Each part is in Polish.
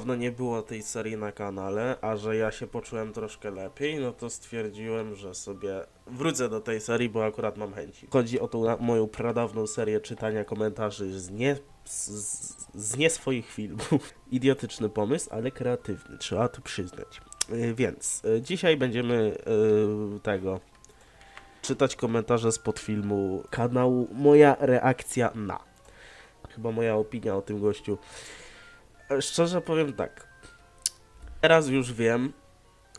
dawno nie było tej serii na kanale, a że ja się poczułem troszkę lepiej, no to stwierdziłem, że sobie wrócę do tej serii, bo akurat mam chęci. Chodzi o tą moją pradawną serię czytania komentarzy z nie, z, z- nie swoich filmów. Idiotyczny pomysł, ale kreatywny, trzeba to przyznać. Yy, Więc yy, dzisiaj będziemy yy, tego czytać komentarze spod filmu kanału Moja reakcja na. Chyba moja opinia o tym gościu. Szczerze powiem tak. Teraz już wiem,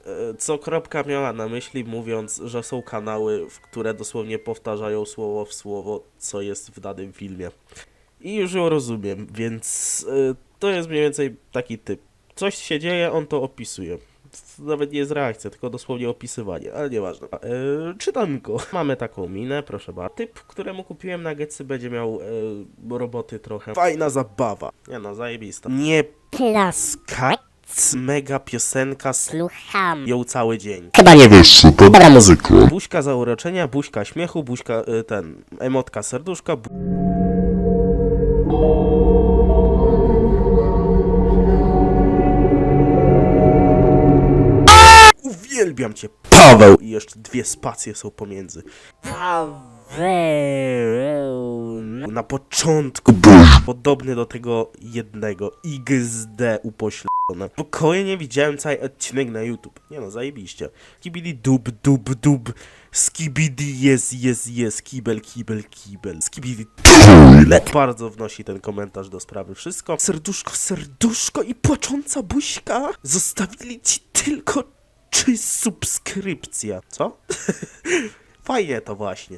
e, co kropka miała na myśli, mówiąc, że są kanały, w które dosłownie powtarzają słowo w słowo, co jest w danym filmie. I już ją rozumiem, więc e, to jest mniej więcej taki typ. Coś się dzieje, on to opisuje. To Nawet nie jest reakcja, tylko dosłownie opisywanie, ale nieważne. E, czytanko. Mamy taką minę, proszę bardzo. Typ, któremu kupiłem nuggetsy, będzie miał e, roboty trochę. Fajna zabawa. Nie no, zajebista. Nie Plaska. c, mega piosenka, Słucham. ją cały dzień. Chyba nie wiesz, to dobra muzyka. Buźka zauroczenia, buźka śmiechu, buźka, y, ten, emotka serduszka. Bu... Uwielbiam cię, Paweł! I jeszcze dwie spacje są pomiędzy. Paweł. Na początku podobny do tego jednego XD upośledzone. Spokojnie widziałem cały odcinek na YouTube. Nie no, zajebiście. Skibidi dub, dub, dub. Skibidi jest, jest, jest. Kibel, kibel, kibel. Skibidi. Bardzo wnosi ten komentarz do sprawy wszystko. Serduszko, serduszko i płacząca buźka. Zostawili ci tylko czy subskrypcja. Co? Fajnie to właśnie.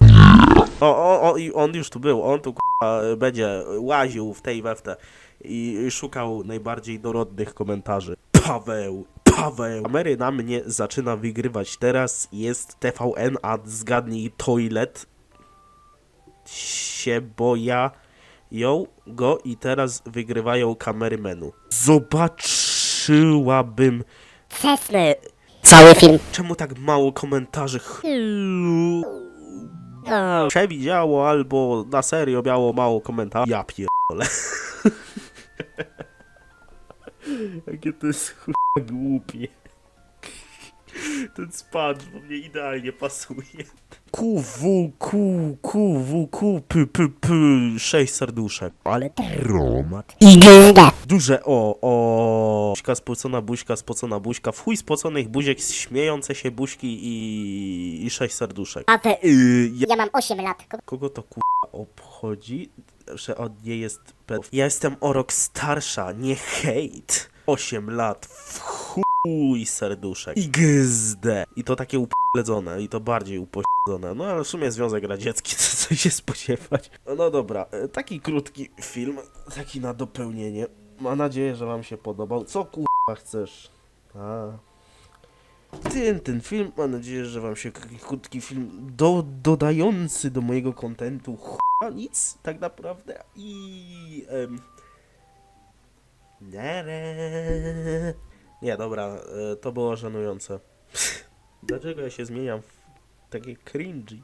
O, o, o, i on już tu był, on tu k***a, będzie łaził w tej we w te i szukał najbardziej dorodnych komentarzy. Paweł, Paweł. Kamery na mnie zaczyna wygrywać teraz, jest TVN, a zgadnij toilet się boja ją go i teraz wygrywają kamery menu. Zobaczyłabym, Cesny. Cały film. czemu tak mało komentarzy przewidziało albo na serio miało mało komentarzy. Ja pierdolę. Jakie to jest chyba głupie. Ten spadł, bo mnie idealnie pasuje. QW, Q, QW, Q, P, P, P, sześć serduszek. ale. XD. Duże o, o. Buźka spocona buźka, spocona buźka, w chuj spoconych buziek, śmiejące się buźki i, i sześć serduszek. A te... Yy, ja Ja mam 8 lat. Ko- Kogo to kurwa obchodzi, że on nie jest pedofil? Ja jestem o rok starsza, nie hejt. 8 lat, w chuj serduszek. XD. I to takie upośledzone, i to bardziej upośledzone. No ale w sumie Związek Radziecki, to co się spodziewać. No dobra, e, taki krótki film, taki na dopełnienie. Mam nadzieję, że wam się podobał. Co kurwa chcesz? A. Ten, ten film, mam nadzieję, że wam się krótki film do, dodający do mojego kontentu ch**a nic tak naprawdę i em. Nie, dobra, e, to było żenujące. Dlaczego ja się zmieniam w takie cringy?